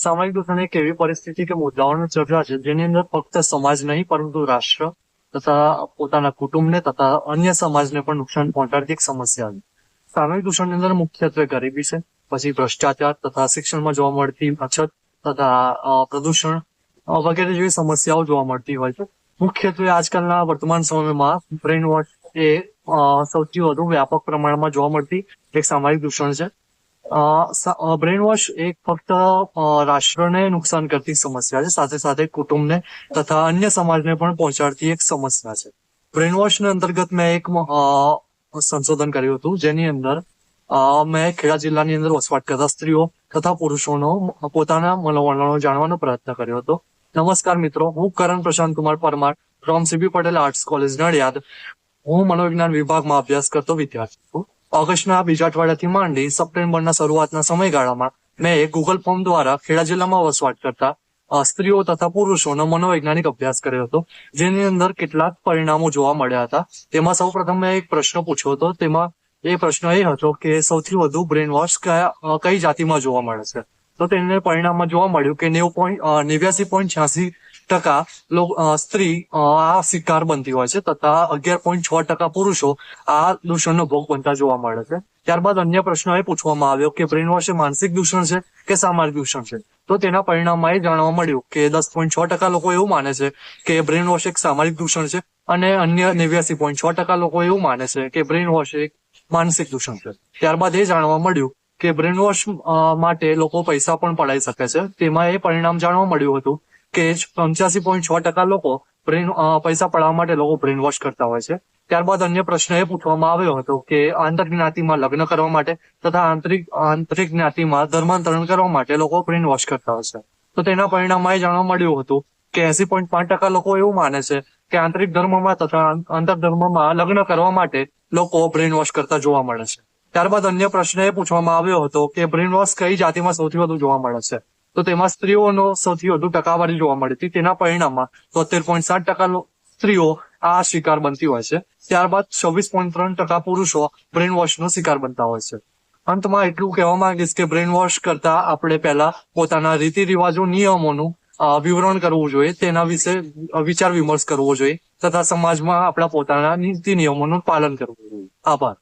સામાજિક દૂષણ એક એવી પરિસ્થિતિ કે મુદ્દાઓની ચર્ચા છે, જેની અંદર ફક્ત સમાજ નહીં, પરંતુ રાષ્ટ્ર તથા પોતાના કુટુંબને તથા અન્ય સમાજને પણ નુકસાન પહોંચાડતી એક સમસ્યા છે. સામાજિક દૂષણની અંદર મુખ્યત્વે ગરીબી છે, પછી ભ્રષ્ટાચાર તથા શિક્ષણમાં જોવા મળતી અછત તથા પ્રદૂષણ વગેરે જેવી સમસ્યાઓ જોવા મળતી હોય છે. મુખ્યત્વે આજકાલના વર્તમાન સમયમાં બ્રેન વોશ એ સૌથી વધુ વ્યાપક પ્રમાણમાં જોવા મળતી એક સામાજિક દૂષણ છે. બ્રેન વોશ એક ફક્ત રાષ્ટ્રને નુકસાન કરતી સમસ્યા છે. સાથે સાથે કુટુંબને તથા અન્ય સમાજને પણ પહોંચાડતી એક સમસ્યા છે. બ્રેન વોશના અંતર્ગત મેં એક સંશોધન કર્યું હતું, જેની અંદર મેં ખેડા જિલ્લાની અંદર વસવાટ કરતા સ્ત્રીઓ તથા પુરુષોનો પોતાના મનોવલણો જાણવાનો પ્રયત્ન કર્યો હતો. નમસ્કાર મિત્રો, હું Karan Prashant Kumar Parmar from CB Patel arts college Nadiad. હું મનોવિજ્ઞાન વિભાગમાં અભ્યાસ કરતો વિદ્યાર્થી છું. ઓગસ્ટના બીજા અઠવાડિયાથી માંડી સપ્ટેમ્બરના શરૂઆતના સમયગાળામાં મેં ગૂગલ ફોર્મ દ્વારા ખેડા જિલ્લામાં વસવાટ કરતા સ્ત્રીઓ તથા પુરુષોનો મનોવૈજ્ઞાનિક અભ્યાસ કર્યો હતો, જેની અંદર કેટલાક પરિણામો જોવા મળ્યા હતા. તેમાં સૌ પ્રથમ મેં એક પ્રશ્ન પૂછ્યો હતો. તેમાં એ પ્રશ્ન એ હતો કે સૌથી વધુ બ્રેન વોશ કયા કઈ જાતિમાં જોવા મળે છે? તો તેને પરિણામમાં જોવા મળ્યું કે નેવું પોઈન્ટ નેવ્યાસી પોઈન્ટ છ્યાસી ટકા સ્ત્રી આ શિકાર બનતી હોય છે. તથા અગિયાર પોઈન્ટ છ ટકા પુરુષો આ દૂષણનો ભોગ બનતા જોવા મળે છે. ત્યારબાદ અન્ય પ્રશ્ન એ પૂછવામાં આવ્યો કે બ્રેન વોશ એ માનસિક દૂષણ છે કે સામાજિક દૂષણ છે? તો તેના પરિણામમાં એ જાણવા મળ્યું કે દસ પોઈન્ટ છ ટકા લોકો એવું માને છે કે બ્રેન વોશ એક સામાજિક દૂષણ છે અને અન્ય નેવ્યાસી પોઈન્ટ છ ટકા લોકો એવું માને છે કે બ્રેન વોશ એક માનસિક દૂષણ છે. ત્યારબાદ એ જાણવા મળ્યું કે બ્રેન વોશ માટે લોકો પૈસા પણ પડાઈ શકે છે. તેમાં એ પરિણામ જાણવા મળ્યું હતું કે પંચ્યાસી પોઈન્ટ છ ટકા લોકો બ્રેન પૈસા પડાવવા માટે લોકો બ્રેન વોશ કરતા હોય છે. ત્યારબાદ અન્ય પ્રશ્ન એ પૂછવામાં આવ્યો હતો કે આંતર જ્ઞાતિમાં લગ્ન કરવા માટે તથા આંતરિક આંતરિક જ્ઞાતિમાં ધર્માંતરણ કરવા માટે લોકો બ્રેન વોશ કરતા હોય છે. તો તેના પરિણામમાં એ જાણવા મળ્યું હતું કે એસી પોઈન્ટ પાંચ ટકા લોકો એવું માને છે કે આંતરિક ધર્મમાં તથા આંતર ધર્મમાં લગ્ન કરવા માટે લોકો બ્રેન વોશ કરતા જોવા મળે છે. ત્યારબાદ અન્ય પ્રશ્ન એ પૂછવામાં આવ્યો હતો કે બ્રેન વોશ કઈ જાતિમાં સૌથી વધુ જોવા મળે છે? તો તેમાં સ્ત્રીઓનો સૌથી વધુ ટકાવારી જોવા મળી હતી તેના પરિણામમાં તોતેર પોઈન્ટ સાત ટકા સ્ત્રીઓ આ શિકાર બનતી હોય છે. ત્યારબાદ છવ્વીસ પોઈન્ટ ત્રણ ટકા પુરુષો બ્રેન વોશનો શિકાર બનતા હોય છે. અંતમાં એટલું કહેવા માંગીશ કે બ્રેન વોશ કરતા આપણે પહેલા પોતાના રીતિ રિવાજો, નિયમોનું વિવરણ કરવું જોઈએ. તેના વિશે વિચાર વિમર્શ કરવો જોઈએ. તથા સમાજમાં આપણા પોતાના નીતિ નિયમોનું પાલન કરવું જોઈએ. આભાર.